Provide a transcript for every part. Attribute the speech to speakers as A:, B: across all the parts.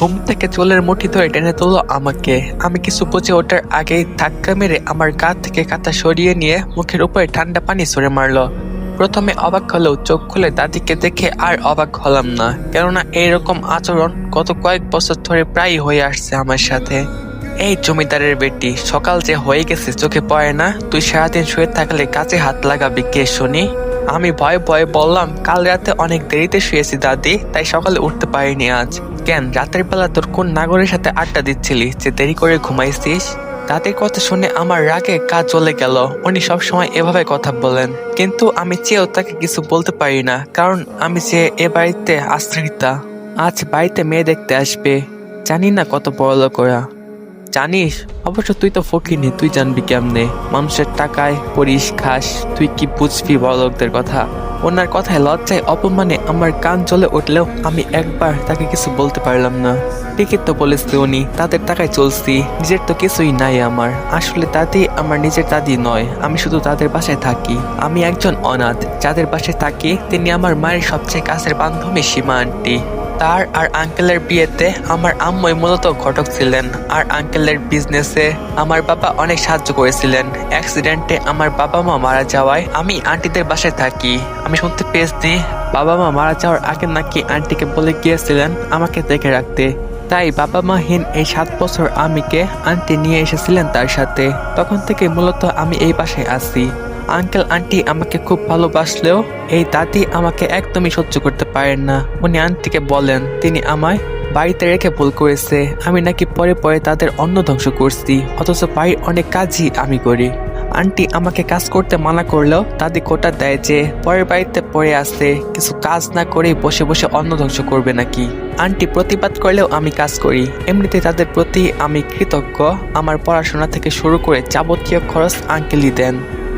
A: ঘুম থেকে চুলের মুঠি ধরে টেনে তুললো আমাকে। আমি কিছু বুঝে ওঠার আগেই ধাক্কা মেরে আমার গা থেকে কাঁথা সরিয়ে নিয়ে মুখের উপরে ঠান্ডা পানি সরে মারলো। প্রথমে অবাক হলেও চোখ খুলে দাদিকে দেখে আর অবাক হলাম না, কেননা এইরকম আচরণ গত কয়েক বছর ধরে প্রায়ই হয়ে আসছে আমার সাথে। এই জমিদারের বেটি, সকাল যে হয়ে গেছে চোখে পড়ে না, তুই সারাদিন শুয়ে থাকলে কাছে হাত লাগাবি কে শুনি? আমি ভয়ে ভয়ে বললাম, কাল রাতে অনেক দেরিতে শুয়েছি দাদি, তাই সকালে উঠতে পারিনি আজ। কেন? রাতের বেলা তোর কোন নাগরের সাথে আড্ডা দিচ্ছিলি যে দেরি করে ঘুমাইছিস? তাদের কথা শুনে আমার রাগে কাজ চলে গেল। উনি সব সময় এভাবে কথা বলেন। কিন্তু আমি চেয়েও তাকে কিছু বলতে পারি না, কারণ আমি যে এ বাড়িতে আশ্রিতা, আজ বাড়িতে মেয়ে দেখতে আসবে। জানি না কত বড় লোক ওরা জানিস, অবশ্য তুই তো ফকিনি তুই জানবি কেমনে? মানুষের টাকায় পরিস, খাস, তুই কি বুঝবি বড়লোকদের কথা? ওনার কথায় লজ্জায় অপমানে আমার কান চলে উঠলেও আমি একবার তাকে কিছু বলতে পারলাম না। টিকিট তো বলেছে উনি, তাদের টাকায় চলছি, নিজের তো কিছুই নাই আমার। আসলে দাদি আমার নিজের দাদি নয়, আমি শুধু তাদের বাসায় থাকি। আমি একজন অনাথ, যাদের বাসায় থাকি, তিনি আমার মায়ের সবচেয়ে কাছের বান্ধবী সীমা আন্টি। তার আর আঙ্কেলের বিয়েতে আমার আম্মুই মূলত ঘটক ছিলেন। আর আঙ্কেলের বিজনেসে আমার বাবা অনেক সাহায্য করেছিলেন। অ্যাক্সিডেন্টে আমার বাবা মা মারা যাওয়ায় আমি আন্টিদের বাসায় থাকি। আমি শুনতে পেয়েছি বাবা মা মারা যাওয়ার আগে নাকি আন্টিকে বলে গিয়েছিলেন আমাকে দেখে রাখতে। তাই বাবা মা মাহীন এই সাত বছর আমিকে আন্টি নিয়ে এসেছিলেন তার সাথে। তখন থেকে মূলত আমি এই বাসায় আছি। আঙ্কেল, আন্টি আমাকে খুব ভালোবাসলেও এই দাদি আমাকে একদমই সহ্য করতে পারেন না। উনি আন্টিকে বলেন, তিনি আমায় বাড়িতে রেখে ভুল করেছে। আমি নাকি পরে পরে তাদের অন্ন ধ্বংস করছি, অথচ বাড়ির অনেক কাজই আমি করি। আন্টি আমাকে কাজ করতে মানা করলেও দাদি কোটা দেয় যে পরের বাড়িতে পড়ে আসতে কিছু কাজ না করেই বসে বসে অন্ন ধ্বংস করবে নাকি। আন্টি প্রতিবাদ করলেও আমি কাজ করি। এমনিতে তাদের প্রতি আমি কৃতজ্ঞ। আমার পড়াশোনা থেকে শুরু করে যাবতীয় খরচ আঙ্কেলই দেন।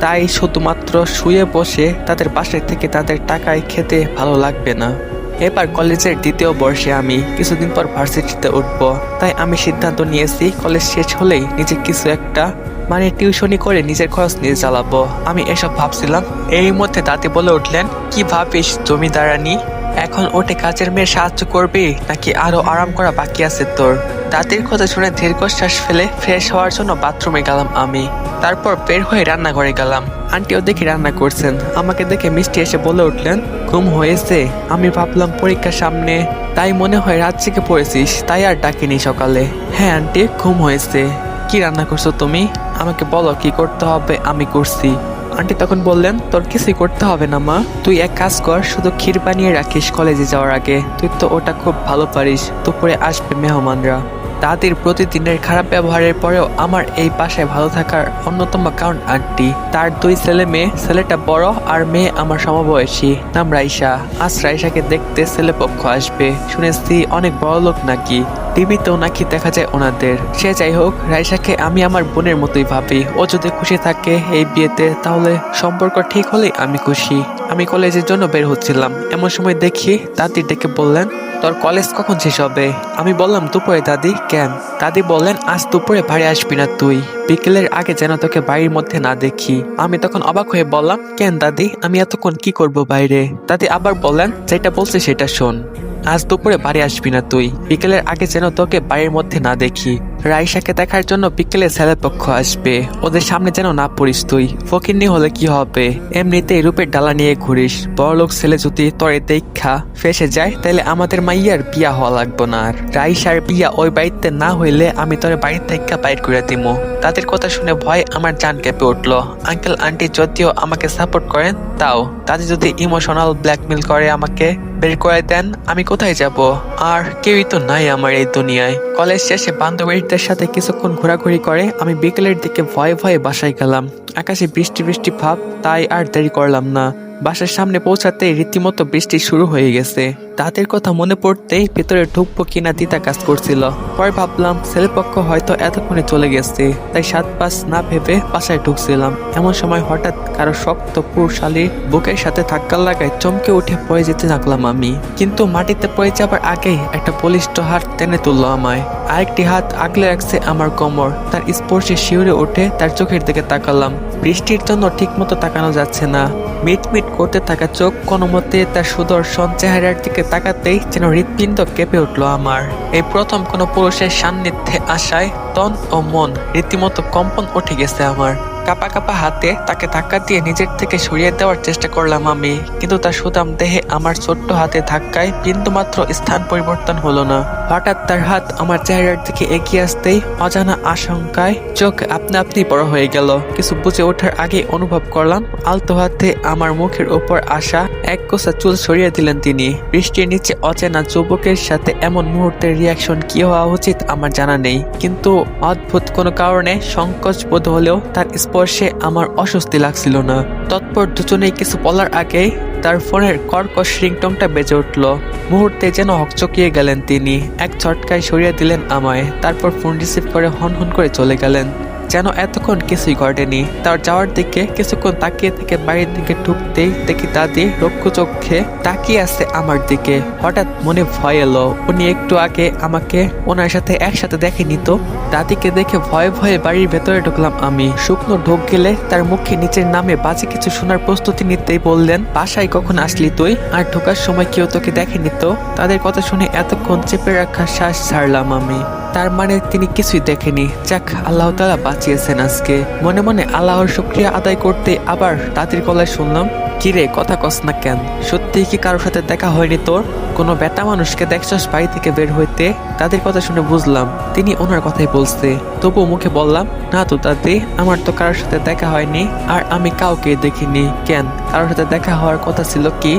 A: তাই শুধুমাত্র শুয়ে বসে তাদের বাসায় থেকে তাদের টাকায় খেতে ভালো লাগবে না। এবার কলেজের দ্বিতীয় বর্ষে আমি কিছুদিন পর ভার্সিটিতে উঠব। তাই আমি সিদ্ধান্ত নিয়েছি, কলেজ শেষ হলেই নিজে কিছু একটা মানে টিউশনি করে নিজের খরচ নিয়ে চালাবো। আমি এসব ভাবছিলাম। এই মধ্যে তাতে বলে উঠলেন, কি ভাবিস জমিদারানি এখন ওটে কাজের মেয়ে সাহায্য করবি, নাকি আরও আরাম করা বাকি আছে তোর? দাদির কথা শুনে দীর্ঘশ্বাস ফেলে ফ্রেশ হওয়ার জন্য বাথরুমে গেলাম আমি। তারপর বের হয়ে রান্নাঘরে গেলাম। আন্টিও দেখি রান্না করছেন। আমাকে দেখে মিষ্টি এসে বলে উঠলেন, ঘুম হয়েছে। আমি ভাবলাম পরীক্ষার সামনে। তাই মনে হয় রাত থেকে পড়েছিস, তাই আর ডাকিনি সকালে। হ্যাঁ আন্টি, ঘুম হয়েছে। কি রান্না করছ তুমি? আমাকে বলো কি করতে হবে, আমি করছি। আন্টি তখন বললেন, তোর কিছুই করতে হবে না, মা। তুই এক কাজ কর, শুধু ক্ষীর বানিয়ে রাখিস কলেজে যাওয়ার আগে। তুই তো ওটা খুব ভালো পারিস। দুপুরে আসবে মেহমানরা। দাদির প্রতিদিনের খারাপ ব্যবহারের পরেও আমার এই বাসায় ভালো থাকার অন্যতম কারণ আন্টি। তার দুই ছেলে মেয়ে, ছেলেটা বড় আর মেয়ে আমার সমবয়সী, নাম রাইসা। আজ রাইসাকে দেখতে ছেলে পক্ষ আসবে। শুনেছি অনেক বড় লোক নাকি। টিভিতেও নাকি দেখা যায় ওনাদের। সে যাই হোক, রাইসাকে আমি আমার বোনের মতোই ভাবি। ও যদি খুশি থাকে এই বিয়েতে, তাহলে সম্পর্ক ঠিক হলেই আমি খুশি। আমি কলেজের জন্য বের হচ্ছিলাম। এমন সময় দেখি দাদি ডেকে বললেন, তোর কলেজ কখন শেষ হবে? আমি বললাম, দুপুরে দাদি, কেন? দাদি বললেন, আজ দুপুরে বাড়ি আসবি না তুই। বিকেলের আগে যেন তোকে বাড়ির মধ্যে না দেখি। আমি তখন অবাক হয়ে বললাম, কেন দাদি? আমি এতক্ষণ কি করব বাইরে? দাদি আবার বললেন, যেটা বলছে সেটা শোন। আজ দুপুরে বাড়ি আসবি না তুই। বিকেলের আগে যেন তোকে বাড়ির মধ্যে না দেখি। রাইসাকে দেখার জন্য বিকেলে ছেলের পক্ষ আসবে। ওদের সামনে যেন না পড়িস তুই। ফকিন্নি হলে কি হবে? এমনিতেই রূপের ডালা নিয়ে ঘুরিস। বড়লোক ছেলে যদি তরে দেখা ফেসে যায় তাহলে আমাদের মাইয়ার বিয়া হওয়া লাগবো না আর। রাইসার বিয়া ওই বাড়িতে না হইলে আমি তোর বাড়ি থেকে বাইর করে দিমু। তাদের কথা শুনে ভয় আমার জান কেঁপে উঠল। আঙ্কেল, আন্টি যদিও আমাকে সাপোর্ট করেন, তাও। তাদের যদি ইমোশনাল ব্ল্যাকমেল করে আমাকে, বের করে দেন, আমি কোথায় যাব? আর কেউই তো নাই আমার এই দুনিয়ায়। কলেজ শেষে বান্ধবীদের সাথে কিছুক্ষণ ঘোরাঘুরি করে আমি বিকেলের দিকে ভয়ে ভয়ে বাসায় গেলাম। আকাশে বৃষ্টি বৃষ্টি ভাব, তাই আর দেরি করলাম না। বাসার সামনে পৌঁছাতে রীতিমতো বৃষ্টি শুরু হয়ে গেছে। তাদের কথা মনে পড়তেই ভেতরে ঢুকবো কিনা দিতা কাজ করছিল। পরে ভাবলাম ছেলেপক্ষ হয়তো এতক্ষণে চলে গেছে, তাই সাত পাঁচ না ভেবে বাসায় ঢুকছিলাম। এমন সময় হঠাৎ কারও শক্ত পুরশালীর বুকের সাথে ধাক্কা লাগায় চমকে উঠে পড়ে যেতে থাকলাম আমি। কিন্তু মাটিতে পড়ে যাবার আগেই একটা বলিষ্ঠ হাত টেনে তুললো আমায়। আরেকটি হাত আগলে রাখছে আমার কোমর। তার স্পর্শে শিউরে উঠে তার চোখের দিকে তাকালাম। বৃষ্টির জন্য ঠিকমতো তাকানো যাচ্ছে না। মিটমিট করতে থাকা চোখ কোনো মতে তার সুদর্শন চেহারার দিকে তাকাতেই যেন হৃৎপিণ্ড কেঁপে উঠল আমার। এই প্রথম কোনো পুরুষের সান্নিধ্যে আসায় তন ও মন রীতিমতো কম্পন উঠে গেছে আমার। কাপা কাপা হাতে তাকে ধাক্কা দিয়ে নিজের থেকে সরিয়ে দেওয়ার চেষ্টা করলাম আমি। কিন্তু তার সুদাম দেহে আমার ছোট্ট হাতে ধাক্কায় বিন্দুমাত্র স্থান পরিবর্তন হলো না। হঠাৎ তার হাত আমার চেহারার দিকে এগিয়ে আসতেই অজানা আশঙ্কায় চোখ আপনা আপনি বড় হয়ে গেল। কিছু বুঝে ওঠার আগে অনুভব করলাম, আলতো হাতে আমার মুখের উপর আসা এক কোষা চুল সরিয়ে দিলেন তিনি। বৃষ্টির নিচে অচেনা যুবকের সাথে এমন মুহূর্তের রিয়াকশন কি হওয়া উচিত আমার জানা নেই। কিন্তু অদ্ভুত কোনো কারণে সংকোচ বোধ হলেও তার স্পর্শে আমার অস্বস্তি লাগছিল না। তৎপর দুজনেই কিছু বলার আগেই তার ফোনের কর্কশ রিংটংটা বেজে উঠল। মুহূর্তে যেন হকচকিয়ে গেলেন তিনি। এক ছটকায় সরিয়ে দিলেন আমায়। তারপর ফোন রিসিভ করে হন হন করে চলে গেলেন। যেন এতক্ষণ কিছুই ঘটেনি। তার যাওয়ার দিকে কিছুক্ষণ তাকিয়ে থেকে বাড়ির দিকে ঢুকতেই দেখি দাদি রক্ষ চোখে তাকিয়ে আছে আমার দিকে। হঠাৎ মনে ভয় এলো। উনি একটু আগে আমাকে ওনার সাথে একসাথে দেখেনি তো। দাদিকে দেখে ভয়ে ভয়ে বাড়ির ভেতরে ঢুকলাম আমি। শুকনো ঢোক গেলে তার মুখে নিচের নামে বাজে কিছু শোনার প্রস্তুতি নিতেই বললেন, বাসায় কখন আসলি তুই? আর ঢোকার সময় কেউ তোকে দেখেনি তো? তাদের কথা শুনে এতক্ষণ চেপে রাখা শ্বাস ছাড়লাম আমি। তার মানে তিনি কিছুই দেখেনি। যাক, আল্লাহ তালা বাঁচিয়েছেন আজকে। মনে মনে আল্লাহর শুক্রিয়া আদায় করতে আবার দাদির গলায় শুনলাম কিরে কথা কস না কেন? সত্যি কি কারোর সাথে দেখা হয়নি তোর? কোনো বেটা মানুষকে দেখছস বাড়ি থেকে বের হইতে? তাদের কথা শুনে বুঝলাম, তিনি ওনার কথাই বলছে। তবু মুখে বললাম, না তো দাদি আমার তো কারোর সাথে দেখা হয়নি, আর আমি কাউকে দেখিনি। কেন? কারোর সাথে দেখা হওয়ার কথা ছিল কি?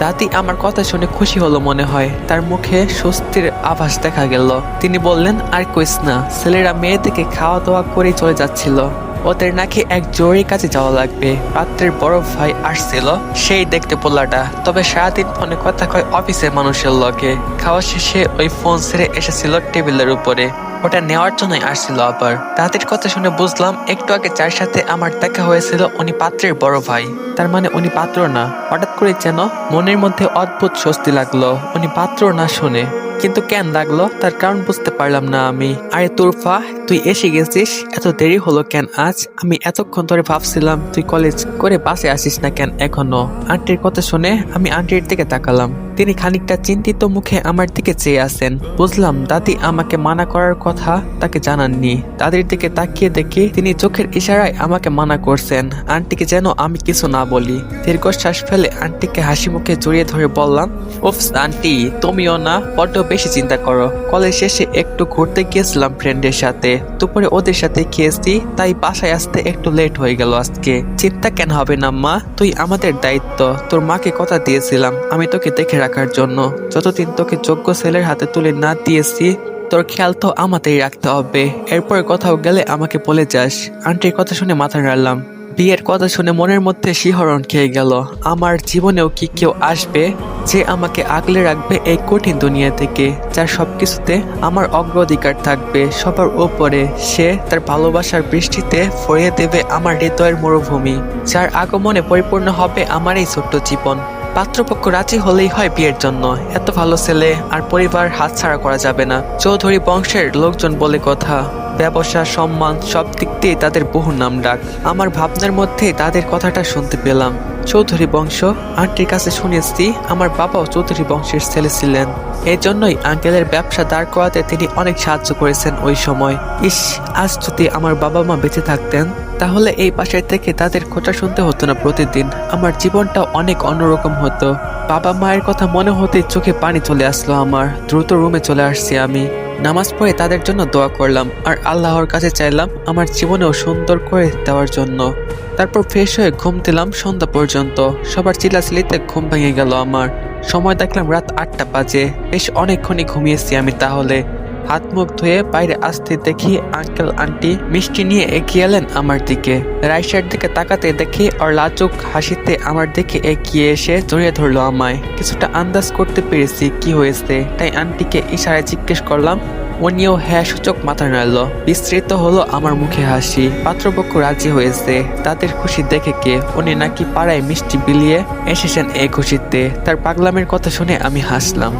A: দাদি আমার কথা শুনে খুশি হলো মনে হয়। তার মুখে স্বস্তির আভাস দেখা গেল। তিনি বললেন, আর কইস না, ছেলেরা মেয়েদেরকে খাওয়া দাওয়া করেই চলে যাচ্ছিল। ওদের নাকি এক জরুরি কাজে যাওয়া লাগবে। রাত্রের বড় ভাই আসছিল, সেই দেখতে পোলাটা। তবে সারাদিন ফোনে কথা কয় অফিসের মানুষের লগে। খাওয়া শেষে ওই ফোন ছেড়ে এসেছিল টেবিলের উপরে। ওটা নেওয়ার জন্যই আসছিল আবার। তাদের কথা শুনে বুঝলাম একটু আগে যার সাথে আমার দেখা হয়েছিল উনি পাত্রের বড় ভাই। তার মানে উনি পাত্র না। হঠাৎ করে যেন মনের মধ্যে অদ্ভুত স্বস্তি লাগল। উনি পাত্র না শুনে। কিন্তু কেন লাগল? তার কারণ বুঝতে পারলাম না আমি। আরে তুরফা, তুই এসে গেছিস? এত দেরি হলো কেন আজ? আমি এতক্ষণ ধরে ভাবছিলাম, তুই কলেজ করে বাসে আসিস না কেন এখনও? আন্টির কথা শুনে আমি আন্টির দিকে তাকালাম। তিনি খানিকটা চিন্তিত মুখে আমার দিকে চেয়ে আছেন। বুঝলাম দাদি আমাকে মানা করার কথা তাকে জানাননি। দাদির দিকে তাকিয়ে দেখি তিনি চোখের ইশারায় আমাকে মানা করছেন। আন্টিকে যেন আমি কিছু না বলি। দীর্ঘশ্বাস ফেলে আন্টিকে হাসি মুখে জড়িয়ে ধরে বললাম, উফস আন্টি, তুমিও না, বড্ড বেশি চিন্তা করো। কলেজ শেষে একটু ঘুরতে গিয়েছিলাম ফ্রেন্ডের সাথে। দুপুরে ওদের সাথে খেয়েছি, তাই বাসায় আসতে একটু লেট হয়ে গেল আজকে। চিন্তা কেন হবে না, মা? তুই আমাদের দায়িত্ব। তোর মাকে কথা দিয়েছিলাম। আমি তোকে দেখে রাখার জন্য যতদিন তোকে যোগ্য ছেলের হাতে তুলে না দিয়েছি, তোর খেয়াল তো আমাতেই রাখতে হবে। এরপর কোথাও গেলে আমাকে বলে যাস। আন্টির কথা শুনে মাথা নাড়লাম। বিয়ের কথা শুনে মনের মধ্যে শিহরণ খেয়ে গেল। আমার জীবনেও কি কেউ আসবে যে আমাকে আগলে রাখবে এই কঠিন দুনিয়া থেকে, যার সবকিছুতে আমার অগ্রাধিকার থাকবে? সবার ওপরে সে তার ভালোবাসার বৃষ্টিতে ফরিয়ে দেবে আমার হৃদয়ের মরুভূমি, যার আগমনে পরিপূর্ণ হবে আমার এই ছোট্ট জীবন। পাত্রপক্ষ রাজি হলেই হয় বিয়ের জন্য। এত ভালো ছেলে আর পরিবার হাতছাড়া করা যাবে না। চৌধুরী বংশের লোকজন বলে কথা, ব্যবসা, সম্মান, সব দিক দিয়ে তাদের বহু নাম ডাক আমার ভাবনার মধ্যে তাদের কথাটা শুনতে পেলাম। চৌধুরী বংশ, আন্টির কাছে শুনেছি আমার বাবাও চৌধুরী বংশের ছেলে ছিলেন। এই জন্যই আঙ্কেলের ব্যবসা দাঁড় করাতে তিনি অনেক সাহায্য করেছেন ওই সময়। ইস, আজ যদি আমার বাবা মা বেঁচে থাকতেন তাহলে এই পাশের থেকে তাদের খোঁটা শুনতে হতো না প্রতিদিন। আমার জীবনটা অনেক অন্যরকম হতো। বাবা মায়ের কথা মনে হতেই চোখে পানি চলে আসলো আমার। দ্রুত রুমে চলে আসছি আমি। নামাজ পড়ে তাদের জন্য দোয়া করলাম আর আল্লাহর কাছে চাইলাম আমার জীবনেও সুন্দর করে দেওয়ার জন্য। তারপর ফ্রেশ হয়ে ঘুম দিলাম সন্ধ্যা পর্যন্ত। সবার চিলাচিলিতে ঘুম ভেঙে গেল আমার। সময় দেখলাম রাত আটটা বাজে। বেশ অনেকক্ষণই ঘুমিয়েছি আমি তাহলে। হাত মুখ ধুয়ে বাইরে আসতে দেখি আঙ্কেল আন্টি মিষ্টি নিয়ে এগিয়ে এলেন আমার দিকে। রাইসার দিকে তাকাতে দেখি ওর লাজুক হাসিতে আমার দিকে এগিয়ে এসে জড়িয়ে ধরলো আমায়। কিছুটা আন্দাজ করতে পেরেছি কি হয়েছে, তাই আন্টিকে ইশারায় জিজ্ঞেস করলাম উনিও হ্যাঁ সূচক মাথা নাড়ল। বিস্তৃত হলো আমার মুখে হাসি। পাত্রপক্ষ রাজি হয়েছে, তাদের খুশি দেখে কে? উনি নাকি পাড়ায় মিষ্টি বিলিয়ে এসেছেন এই খুশিতে। তার পাগলামের কথা শুনে আমি হাসলাম।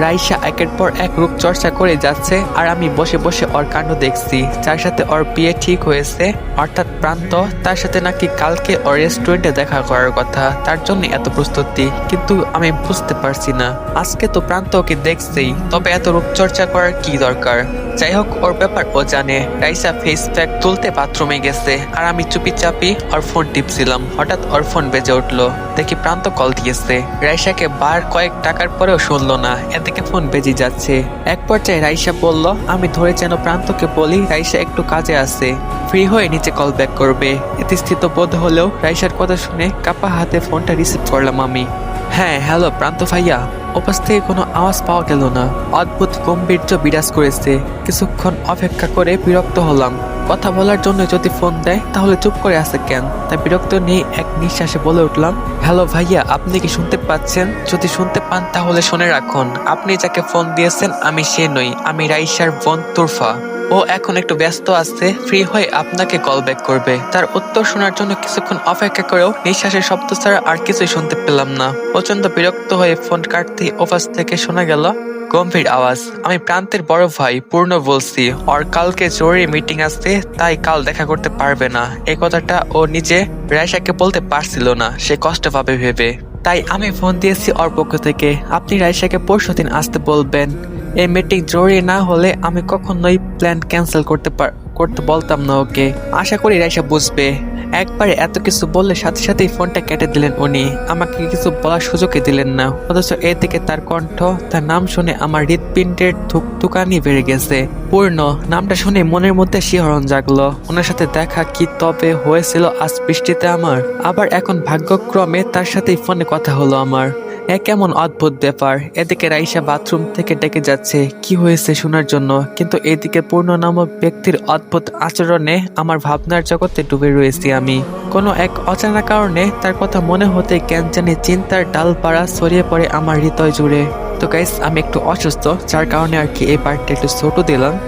A: রাইসা একের পর এক রূপ চর্চা করে যাচ্ছে আর আমি বসে বসে ওর কাণ্ড দেখছি, যার সাথে ওর বিয়ে ঠিক হয়েছে। অর্থাৎ প্রান্ত, তার সাথে নাকি কালকে ওর রেস্টুরেন্টে দেখা করার কথা, তার জন্য এত প্রস্তুতি, কিন্তু আমি বুঝতে পারছি না। আজকে তো প্রান্ত ওকে দেখছেই, তবে এত রূপচর্চা করার কি দরকার? যাই হোক, ওর ব্যাপার ও জানে। রাইসা ফেস প্যাক তুলতে বাথরুমে গেছে, আর আমি চুপি চাপি ওর ফোন টিপছিলাম। হঠাৎ ওর ফোন বেজে উঠল। দেখি প্রান্ত কল দিয়েছে। রাইসাকে বার কয়েক টাকার পরেও শুনলো না। এদিকে ফোন বেজে যাচ্ছে। এক পর্যায়ে রাইসা বলল, আমি ধরে যেন প্রান্তকে বলি, রাইসা একটু কাজে আছে। ফ্রি হয়ে নিচে কল ব্যাক করবে। এতে স্থিত বোধ হলেও রাইসার কথা শুনে কাপা হাতে ফোনটা রিসিভ করলাম আমি। হ্যাঁ হ্যালো প্রান্ত ভাইয়া। ওপাশ থেকে কোনো আওয়াজ পাওয়া গেল না। অদ্ভুত গম্ভীর্য বিরাজ করেছে। কিছুক্ষণ অপেক্ষা করে বিরক্ত হলাম। কথা বলার জন্য যদি ফোন দেয়, তাহলে চুপ করে আছে কেন? তাই বিরক্ত নিয়ে এক নিঃশ্বাসে বলে উঠলাম, হ্যালো ভাইয়া, আপনি কি শুনতে পাচ্ছেন? যদি শুনতে পান তাহলে শুনে রাখুন। আপনি যাকে ফোন দিয়েছেন, আমি সে নই। আমি রাইসার বোন তুরফা। ও এখন একটু ব্যস্ত আছে ফ্রি হয়ে আপনাকে কল ব্যাক করবে। তার উত্তর শোনার জন্য কিছুক্ষণ অপেক্ষা করেও নিঃশ্বাসের শব্দ ছাড়া আর কিছুই শুনতে পেলাম না। প্রচণ্ড বিরক্ত হয়ে ফোন কাটতে অফাস থেকে শোনা গেল, গম্ভীর আওয়াজ। আমি প্রান্তের বড় ভাই, পূর্ণ বলছি। ওর কালকে জরুরি মিটিং আছে, তাই কাল দেখা করতে পারবে না। এই কথাটা ও নিজে রায়সাকে বলতে পারছিল না, সে কষ্ট পাবে ভেবে। তাই আমি ফোন দিয়েছি ওর পক্ষ থেকে। আপনি রায়সাকে পরশু দিন আসতে বলবেন। এই মিটিং জরুরি না হলে আমি কখনোই প্ল্যান ক্যান্সেল করতে পার, করতে বলতাম না ওকে। আশা করি রাইসা বুঝবে। একবারে এত কিছু বললে সাথে সাথেই ফোনটা কেটে দিলেন উনি। আমাকে কিছু বলার সুযোগই দিলেন না। অথচ এদিকে তার কণ্ঠ, তার নাম শুনে আমার হৃৎপিণ্ডের ধুকধুকানি বেড়ে গেছে। পূর্ণ, নামটা শুনে মনের মধ্যে শিহরণ জাগলো। ওনার সাথে দেখা কি তবে হয়েছিল আজ বৃষ্টিতে আমার। আবার এখন ভাগ্যক্রমে তার সাথেই ফোনে কথা হলো আমার। এ কেমন অদ্ভুত ব্যাপার? এদিকে রাইসা বাথরুম থেকে ডেকে যাচ্ছে, কি হয়েছে শোনার জন্য? কিন্তু এদিকে পূর্ণ নামক ব্যক্তির অদ্ভুত আচরণে আমার ভাবনার জগতে ডুবে রয়েছি আমি। কোনো এক অজানা কারণে তার কথা মনে হতে কেন জানি চিন্তার ডালপাড়া ছড়িয়ে পড়ে আমার হৃদয় জুড়ে। তো গাইস আমি একটু অসুস্থ, যার কারণে আর কি এই পার্টটা একটু ছোট দিলাম।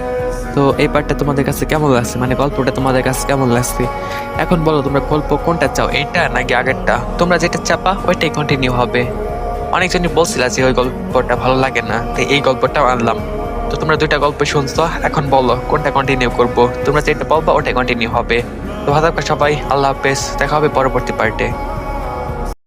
A: তো এই পার্টটা তোমাদের কাছে কেমন লাগছে? মানে গল্পটা তোমাদের কাছে কেমন লাগছে? এখন বলো, তোমরা গল্প কোনটা চাও, এটা নাকি আগেরটা? তোমরা যেটা চাপা, ওইটাই কন্টিনিউ হবে। অনেকজনই বলছিলা যে ওই গল্পটা ভালো লাগে না তাই এই গল্পটাও আনলাম। তো তোমরা দুইটা গল্প শুনছো, এখন বলো কোনটা কন্টিনিউ করব? তোমরা যেটা বলবা ওটা কন্টিনিউ হবে। তো ভালো সবাই, আল্লাহ হাফেজ, দেখা হবে পরবর্তী পার্টে